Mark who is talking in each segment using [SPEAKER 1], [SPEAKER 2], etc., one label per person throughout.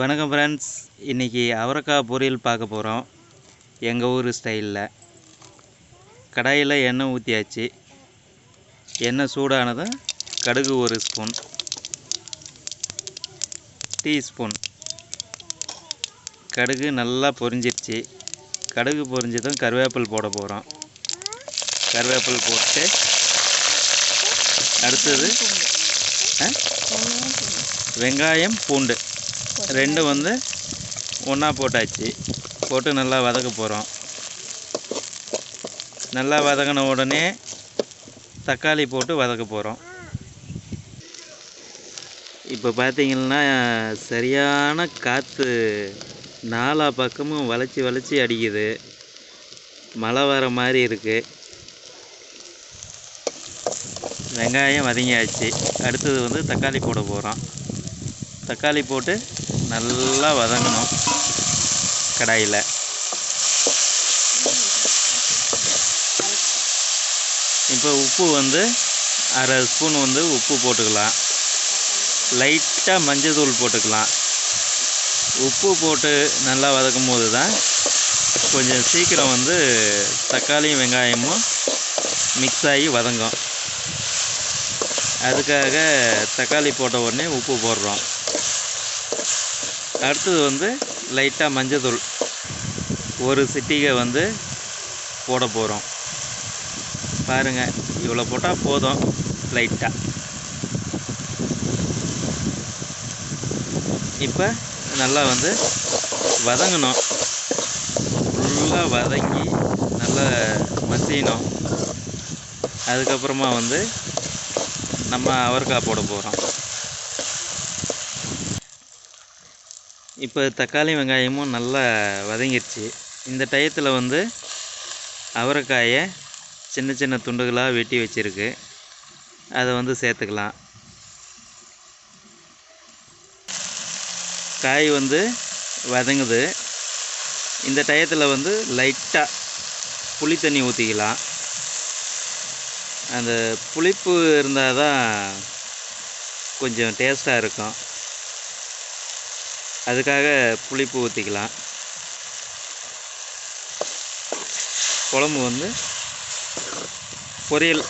[SPEAKER 1] வணக்கம் ஃப்ரெண்ட்ஸ் இன்றைக்கி அவரைக்காய் பொரியல் பார்க்க போகிறோம் எங்கள் ஊர் ஸ்டைலில் கடாயில் எண்ணெய் ஊற்றியாச்சு எண்ணெய் சூடானதும் கடுகு ஒரு ஸ்பூன் டீஸ்பூன் கடுகு நல்லா பொரிஞ்சிருச்சு. கடுகு பொரிஞ்சதும் கருவேப்பில் போட போகிறோம் கருவேப்பில் போட்டு அடுத்தது? வெங்காயம் பூண்டு. ரெண்டும் வந்து ஒன்றா போட்டாச்சு. போட்டு நல்லா வதக்க போகிறோம் நல்லா வதங்கின உடனே தக்காளி போட்டு வதக்க போகிறோம் இப்போ பார்த்தீங்கன்னா சரியான காற்று நாலா பக்கமும் வளைச்சி வளைச்சி அடிக்குது. மழை வர மாதிரி இருக்குது வெங்காயம் வதங்கியாச்சு. அடுத்தது வந்து தக்காளி போட போகிறோம் தக்காளி போட்டு நல்லா வதங்கணும் கடாயில். இப்போ உப்பு வந்து அரை ஸ்பூன் வந்து உப்பு போட்டுக்கலாம். லைட்டாக மஞ்சள் தூள் போட்டுக்கலாம். உப்பு போட்டு நல்லா வதக்கும் போது தான் கொஞ்சம் சீக்கிரம் வந்து தக்காளியும் வெங்காயமும் மிக்ஸ் ஆகி வதங்கும். அதுக்காக தக்காளி போட்ட உடனே உப்பு போடுறோம். அடுத்தது வந்து லைட்டாக மஞ்சத்தூள். ஒரு சிட்டிகை வந்து போட போகிறோம் பாருங்கள் இவ்வளோ போட்டால் போதும் லைட்டாக இப்போ நல்லா வந்து வதங்கணும். ஃபுல்லாக வதங்கி நல்லா மசியணும். அதுக்கப்புறமா வந்து நம்ம அவரைக்காய் போட போகிறோம் இப்போ தக்காளி வெங்காயமும் நல்லா வதங்கிருச்சு. இந்த டயத்தில் வந்து அவரைக்காயை சின்ன சின்ன துண்டுகளாக வெட்டி வச்சுருக்கு. அதை வந்து சேர்த்துக்கலாம். காய் வந்து வதங்குது. இந்த டயத்தில் வந்து லைட்டாக புளி தண்ணி ஊற்றிக்கலாம் அந்த புளிப்பு இருந்தால் தான் கொஞ்சம் டேஸ்ட்டாக இருக்கும். அதுக்காக புளிப்பு ஊற்றிக்கலாம் குழம்பு வந்து பொரியல்.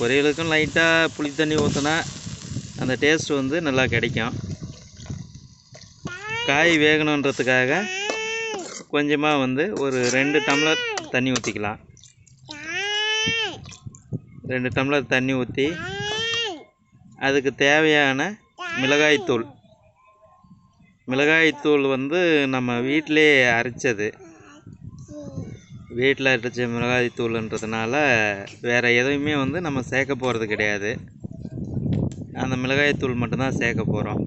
[SPEAKER 1] பொரியலுக்கும் லைட்டாக புளி தண்ணி ஊற்றினா அந்த டேஸ்ட் வந்து நல்லா கிடைக்கும். காய் வேகணுன்றதுக்காக கொஞ்சமாக வந்து ஒரு ரெண்டு டம்ளர் தண்ணி ஊற்றிக்கலாம் ரெண்டு டம்ளர் தண்ணி ஊற்றி அதுக்கு தேவையான மிளகாய்த்தூள். மிளகாய்த்தூள் வந்து நம்ம வீட்டிலே அரைச்சது. வீட்டில் அரைச்ச மிளகாய்த்தூள்ன்றதுனால வேறு எதுவுமே வந்து நம்ம சேர்க்க போகிறது கிடையாது. அந்த மிளகாய்த்தூள் மட்டும்தான் சேர்க்க போகிறோம்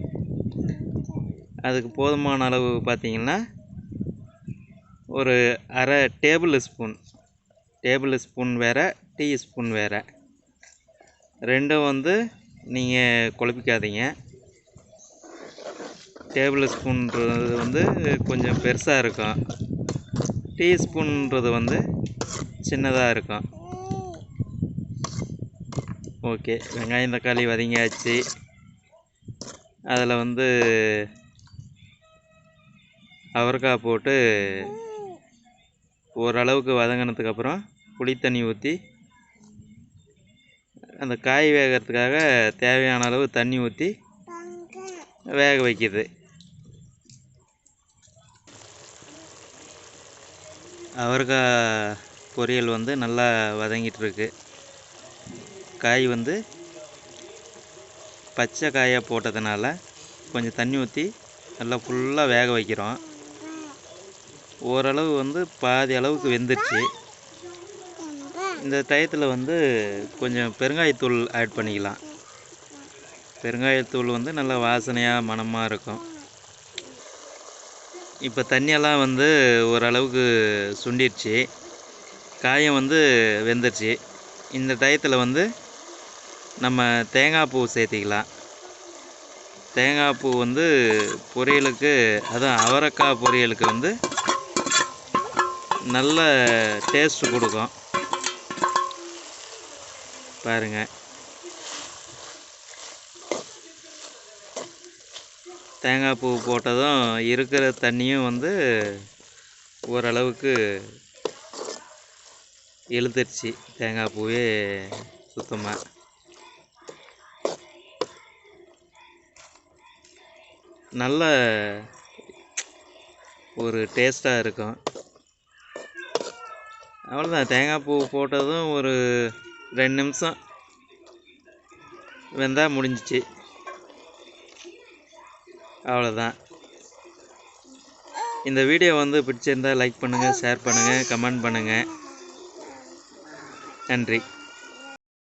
[SPEAKER 1] அதுக்கு போதுமான அளவு பார்த்திங்கன்னா ஒரு அரை டேபிள் ஸ்பூன். டேபிள் ஸ்பூன் வேறு டீ ஸ்பூன் வேறு. ரெண்டும் வந்து நீங்கள் குழப்பிக்காதீங்க. டேபிள் ஸ்பூன்றது வந்து கொஞ்சம் பெருசாக இருக்கும். டீஸ்பூன்றது வந்து சின்னதாக இருக்கும். ஓகே வெங்காயம் தக்காளி வதங்கியாச்சு. அதில் வந்து அவரைக்காய் போட்டு ஓரளவுக்கு வதங்கினதுக்கப்புறம் புளி தண்ணி ஊற்றி அந்த காய் வேகிறதுக்காக தேவையான அளவு தண்ணி ஊற்றி வேக வைக்கிது. அவரைக்காய் பொரியல் வந்து நல்லா வதங்கிட்டுருக்கு. காய் வந்து பச்சை காயாக போட்டதுனால கொஞ்சம் தண்ணி ஊற்றி நல்லா ஃபுல்லாக வேக வைக்கிறோம். ஓரளவு வந்து பாதி அளவுக்கு வெந்துருச்சு. இந்த டயத்தில் வந்து கொஞ்சம் பெருங்காயத்தூள் ஆட் பண்ணிக்கலாம். பெருங்காயத்தூள் வந்து நல்லா வாசனையாக மணமாக இருக்கும். இப்போ தண்ணியெல்லாம் வந்து ஓரளவுக்கு சுண்டிடுச்சு. காயம் வந்து வெந்துருச்சு இந்த டயத்தில் வந்து நம்ம தேங்காய் பூ சேர்த்திக்கலாம். தேங்காய் பூ வந்து பொரியலுக்கு அதுதான் அவரைக்காய் பொரியலுக்கு வந்து நல்ல டேஸ்ட் கொடுக்கும். பாருங்கள் தேங்காய் பூ போட்டதும் இருக்கிற தண்ணியும் வந்து ஓரளவுக்கு இழுத்துருச்சு தேங்காய் பூவே சுத்தமாக நல்ல ஒரு டேஸ்ட்டாக இருக்கும். அவ்வளோதான் தேங்காய் பூ போட்டதும் ஒரு ரெண்டு நிமிஷம் வெந்தால் முடிஞ்சிச்சு. அவ்வளோதான் இந்த வீடியோ வந்து பிடிச்சிருந்தா லைக் பண்ணுங்கள் ஷேர் பண்ணுங்கள் கமெண்ட் பண்ணுங்கள் நன்றி.